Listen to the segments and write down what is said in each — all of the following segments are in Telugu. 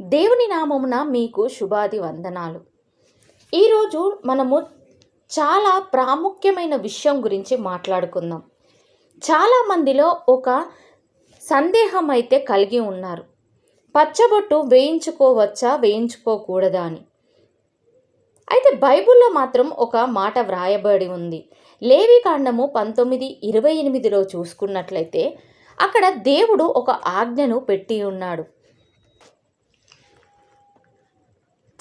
దేవుని నామమున మీకు శుభాది వందనాలు. ఈరోజు మనము చాలా ప్రాముఖ్యమైన విషయం గురించి మాట్లాడుకుందాం. చాలామందిలో ఒక సందేహం అయితే కలిగి ఉన్నారు. పచ్చబొట్టు వేయించుకోవచ్చా వేయించుకోకూడదా అని. అయితే బైబిల్లో మాత్రం ఒక మాట వ్రాయబడి ఉంది. లేవి కాండము పంతొమ్మిది ఇరవై ఎనిమిదిలో చూసుకున్నట్లయితే అక్కడ దేవుడు ఒక ఆజ్ఞను పెట్టి ఉన్నాడు.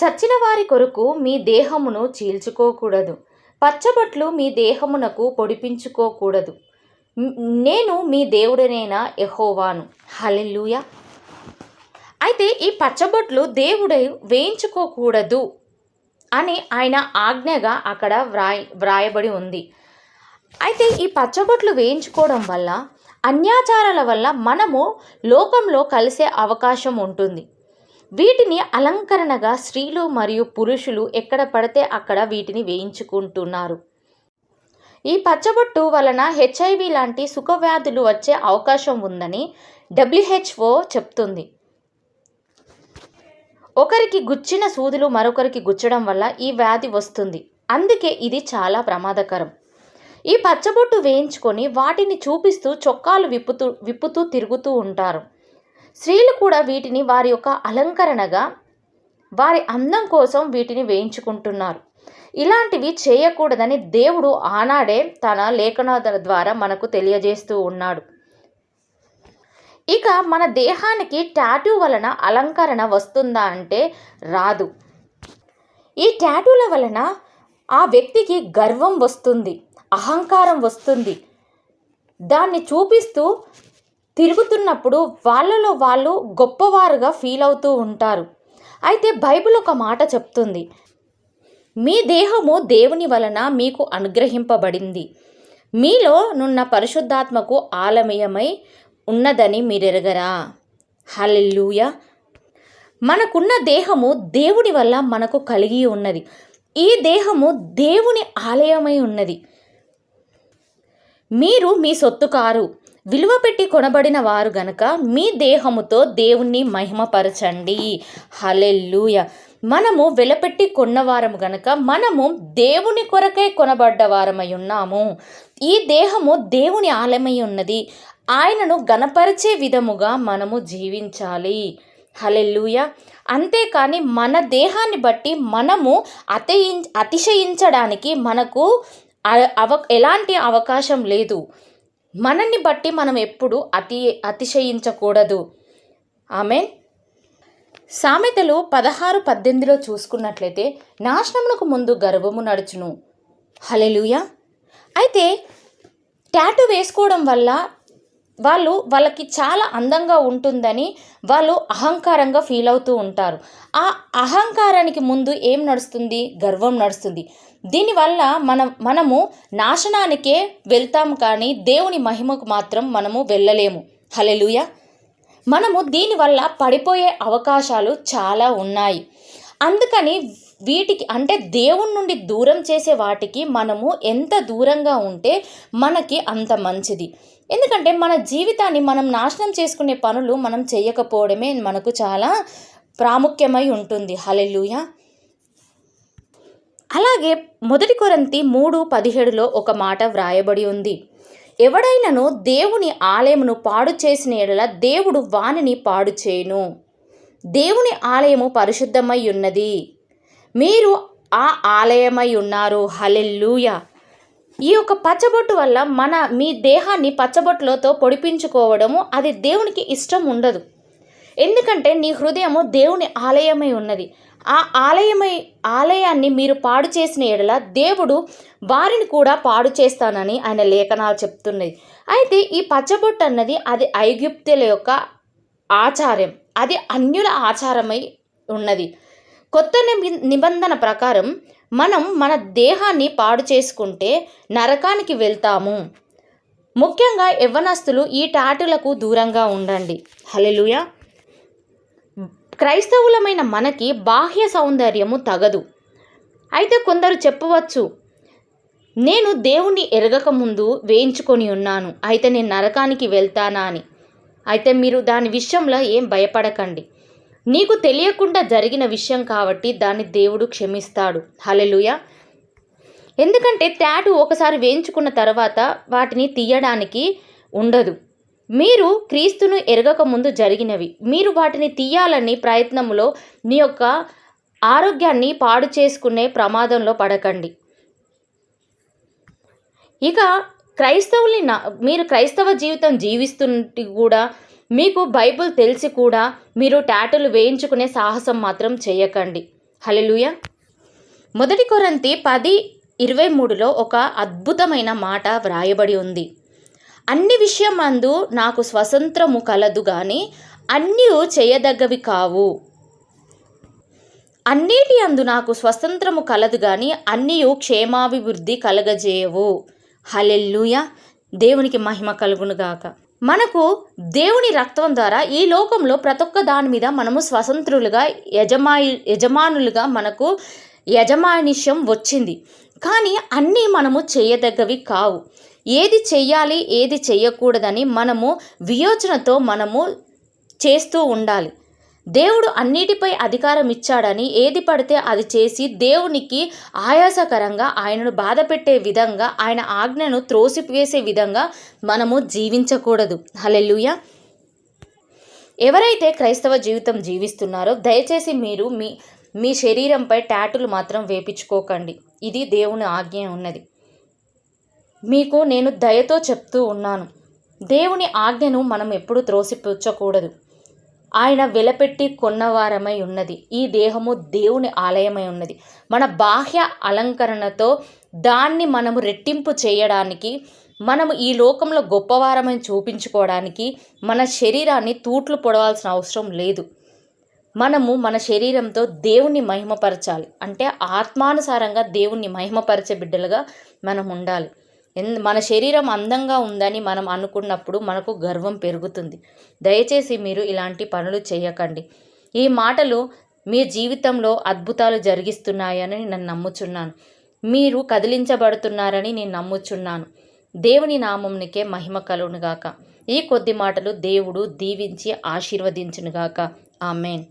చచ్చిన వారి కొరకు మీ దేహమును చీల్చుకోకూడదు. పచ్చబట్లు మీ దేహమునకు పొడిపించుకోకూడదు. నేను మీ దేవుడనైన ఎహోవాను హల్లెలూయా. అయితే ఈ పచ్చబొట్లు దేవుడై వేయించుకోకూడదు అని ఆయన ఆజ్ఞగా అక్కడ వ్రాయ వ్రాయబడి ఉంది. అయితే ఈ పచ్చబొట్లు వేయించుకోవడం వల్ల అన్యాచారాల వల్ల మనము లోకంలో కలిసే అవకాశం ఉంటుంది. వీటిని అలంకరణగా స్త్రీలు మరియు పురుషులు ఎక్కడ పడితే అక్కడ వీటిని వేయించుకుంటున్నారు. ఈ పచ్చబొట్టు వలన హెచ్ఐవి లాంటి సుఖవ్యాధులు వచ్చే అవకాశం ఉందని డబ్ల్యూహెచ్ఓ చెప్తుంది. ఒకరికి గుచ్చిన సూదులు మరొకరికి గుచ్చడం వల్ల ఈ వ్యాధి వస్తుంది. అందుకే ఇది చాలా ప్రమాదకరం. ఈ పచ్చబొట్టు వేయించుకొని వాటిని చూపిస్తూ చొక్కాలు విప్పుతూ విప్పుతూ తిరుగుతూ ఉంటారు. స్త్రీలు కూడా వీటిని వారి యొక్క అలంకరణగా వారి అందం కోసం వీటిని వేయించుకుంటున్నారు. ఇలాంటివి చేయకూడదని దేవుడు ఆనాడే తన లేఖనాల ద్వారా మనకు తెలియజేస్తూ ఉన్నాడు. ఇక మన దేహానికి టాటూ వలన అలంకరణ వస్తుందా అంటే రాదు. ఈ టాటూల వలన ఆ వ్యక్తికి గర్వం వస్తుంది అహంకారం వస్తుంది. దాన్ని చూపిస్తూ తిరుగుతున్నప్పుడు వాళ్ళలో వాళ్ళు గొప్పవారుగా ఫీల్ అవుతూ ఉంటారు. అయితే బైబిల్ ఒక మాట చెప్తుంది. మీ దేహము దేవుని వలన మీకు అనుగ్రహింపబడింది. మీలో నున్న పరిశుద్ధాత్మకు ఆలమయమై ఉన్నదని మీరెరగరా? హల్లెలూయ. మనకున్న దేహము దేవుని వల్ల మనకు కలిగి ఉన్నది. ఈ దేహము దేవుని ఆలయమై ఉన్నది. మీరు మీ సొత్తు కారు. విలువ పెట్టి కొనబడిన వారు గనక మీ దేహముతో దేవుణ్ణి మహిమపరచండి. హలెల్లుయ. మనము వెలపెట్టి కొన్నవారము గనక మనము దేవుని కొరకై కొనబడ్డవారమై ఉన్నాము. ఈ దేహము దేవుని ఆలయమై ఉన్నది. ఆయనను గనపరిచే విధముగా మనము జీవించాలి. హలెల్లుయ. అంతేకాని మన దేహాన్ని బట్టి మనము అతియిం అతిశయించడానికి మనకు అవ ఎలాంటి అవకాశం లేదు. మనల్ని బట్టి మనం ఎప్పుడు అతి అతిశయించకూడదు. ఆమె సామెతలు పదహారు పద్దెనిమిదిలో చూసుకున్నట్లయితే నాశనమునకు ముందు గర్వము నడుచును. హలెలుయా అయితే ట్యాటూ వేసుకోవడం వల్ల వాళ్ళు వాళ్ళకి చాలా అందంగా ఉంటుందని వాళ్ళు అహంకారంగా ఫీల్ అవుతూ ఉంటారు. ఆ అహంకారానికి ముందు ఏం నడుస్తుంది? గర్వం నడుస్తుంది. దీనివల్ల మనం మనము నాశనానికే వెళ్తాం కానీ దేవుని మహిమకు మాత్రం మనము వెళ్ళలేము. హలెలుయ మనము దీనివల్ల పడిపోయే అవకాశాలు చాలా ఉన్నాయి. అందుకని వీటికి అంటే దేవుని నుండి దూరం చేసే వాటికి మనము ఎంత దూరంగా ఉంటే మనకి అంత మంచిది. ఎందుకంటే మన జీవితాన్ని మనం నాశనం చేసుకునే పనులు మనం చేయకపోవడమే మనకు చాలా ప్రాముఖ్యమై ఉంటుంది. హలెలుయ అలాగే మొదటి కొరంతి మూడు పదిహేడులో ఒక మాట వ్రాయబడి ఉంది. ఎవడైనను దేవుని ఆలయమును పాడు చేసిన ఎడల దేవుడు వానిని పాడు చేయును. దేవుని ఆలయము పరిశుద్ధమై ఉన్నది. మీరు ఆ ఆలయమై ఉన్నారు. హలెల్లుయా. ఈ యొక్క పచ్చబొట్టు వల్ల మన మీ దేహాన్ని పచ్చబొట్టులతో పొడిపించుకోవడము అది దేవునికి ఇష్టం ఉండదు. ఎందుకంటే నీ హృదయము దేవుని ఆలయమై ఉన్నది. ఆ ఆలయమై ఆలయాన్ని మీరు పాడు చేసిన ఎడల దేవుడు వారిని కూడా పాడు చేస్తానని ఆయన లేఖనాలు చెప్తున్నది. అయితే ఈ పచ్చబొట్టు అన్నది అది ఐగుప్తుల యొక్క ఆచారం. అది అన్యుల ఆచారమై ఉన్నది. కొత్త నిబి- నిబంధన ప్రకారం మనం మన దేహాన్ని పాడు చేసుకుంటే నరకానికి వెళ్తాము. ముఖ్యంగా యవ్వనస్తులు ఈ టాటులకు దూరంగా ఉండండి. హలెలుయ క్రైస్తవులమైన మనకి బాహ్య సౌందర్యము తగదు. అయితే కొందరు చెప్పవచ్చు నేను దేవుణ్ణి ఎరగక ముందు వేయించుకొని ఉన్నాను. అయితే నేను నరకానికి వెళ్తానా అని. అయితే మీరు దాని విషయంలో ఏం భయపడకండి. నీకు తెలియకుండా జరిగిన విషయం కాబట్టి దాన్ని దేవుడు క్షమిస్తాడు. హలెలుయ ఎందుకంటే టాటూ ఒకసారి వేయించుకున్న తర్వాత వాటిని తీయడానికి ఉండదు. మీరు క్రీస్తును ఎరగక ముందు జరిగినవి. మీరు వాటిని తీయాలని ప్రయత్నంలో మీ యొక్క ఆరోగ్యాన్ని పాడు చేసుకునే ప్రమాదంలో పడకండి. ఇక క్రైస్తవుల్ని నా మీరు క్రైస్తవ జీవితం జీవిస్తుంటే కూడా మీకు బైబిల్ తెలిసి కూడా మీరు టాటూలు వేయించుకునే సాహసం మాత్రం చేయకండి. హలెలుయ మొదటి కొరంతి పది ఇరవై మూడులో ఒక అద్భుతమైన మాట వ్రాయబడి ఉంది. అన్ని విషయమందు నాకు స్వతంత్రము కలదు కానీ అన్నీ చేయదగ్గవి కావు. అన్నిటి అందు నాకు స్వతంత్రము కలదు కానీ అన్నీ క్షేమాభివృద్ధి కలగజేయవు. హలెల్లుయ. దేవునికి మహిమ కలుగునుగాక మనకు దేవుని రక్తం ద్వారా ఈ లోకంలో ప్రతి ఒక్క దాని మీద మనము స్వతంత్రులుగా యజమా యజమానులుగా మనకు యజమానిష్యం వచ్చింది. కానీ అన్నీ మనము చేయదగ్గవి కావు. ఏది చెయ్యాలి ఏది చెయ్యకూడదని మనము వియోచనతో మనము చేస్తూ ఉండాలి. దేవుడు అన్నిటిపై అధికారం ఇచ్చాడని ఏది పడితే అది చేసి దేవునికి ఆయాసకరంగా ఆయనను బాధ పెట్టే విధంగా ఆయన ఆజ్ఞను త్రోసివేసే విధంగా మనము జీవించకూడదు. హలెల్లుయ. ఎవరైతే క్రైస్తవ జీవితం జీవిస్తున్నారో దయచేసి మీరు మీ మీ శరీరంపై ట్యాటులు మాత్రం వేపించుకోకండి. ఇది దేవుని ఆజ్ఞ ఉన్నది. మీకు నేను దయతో చెప్తూ ఉన్నాను. దేవుని ఆజ్ఞను మనం ఎప్పుడు త్రోసిపుచ్చకూడదు. ఆయన వెలపెట్టి కొన్నవారమై ఉన్నది. ఈ దేహము దేవుని ఆలయమై ఉన్నది. మన బాహ్య అలంకరణతో దాన్ని మనము రెట్టింపు చేయడానికి మనము ఈ లోకంలో గొప్పవారమని చూపించుకోవడానికి మన శరీరాన్ని తూట్లు పొడవాల్సిన అవసరం లేదు. మనము మన శరీరంతో దేవుణ్ణి మహిమపరచాలి. అంటే ఆత్మానుసారంగా దేవుణ్ణి మహిమపరచే బిడ్డలుగా మనం ఉండాలి. మన శరీరం అందంగా ఉందని మనం అనుకున్నప్పుడు మనకు గర్వం పెరుగుతుంది. దయచేసి మీరు ఇలాంటి పనులు చేయకండి. ఈ మాటలు మీ జీవితంలో అద్భుతాలు జరిగిస్తున్నాయని నేను నమ్ముచున్నాను. మీరు కదిలించబడుతున్నారని నేను నమ్ముచున్నాను. దేవుని నామంనికే మహిమ కలుగునుగాక. ఈ కొద్ది మాటలు దేవుడు దీవించి ఆశీర్వదించునుగాక. ఆమెన్.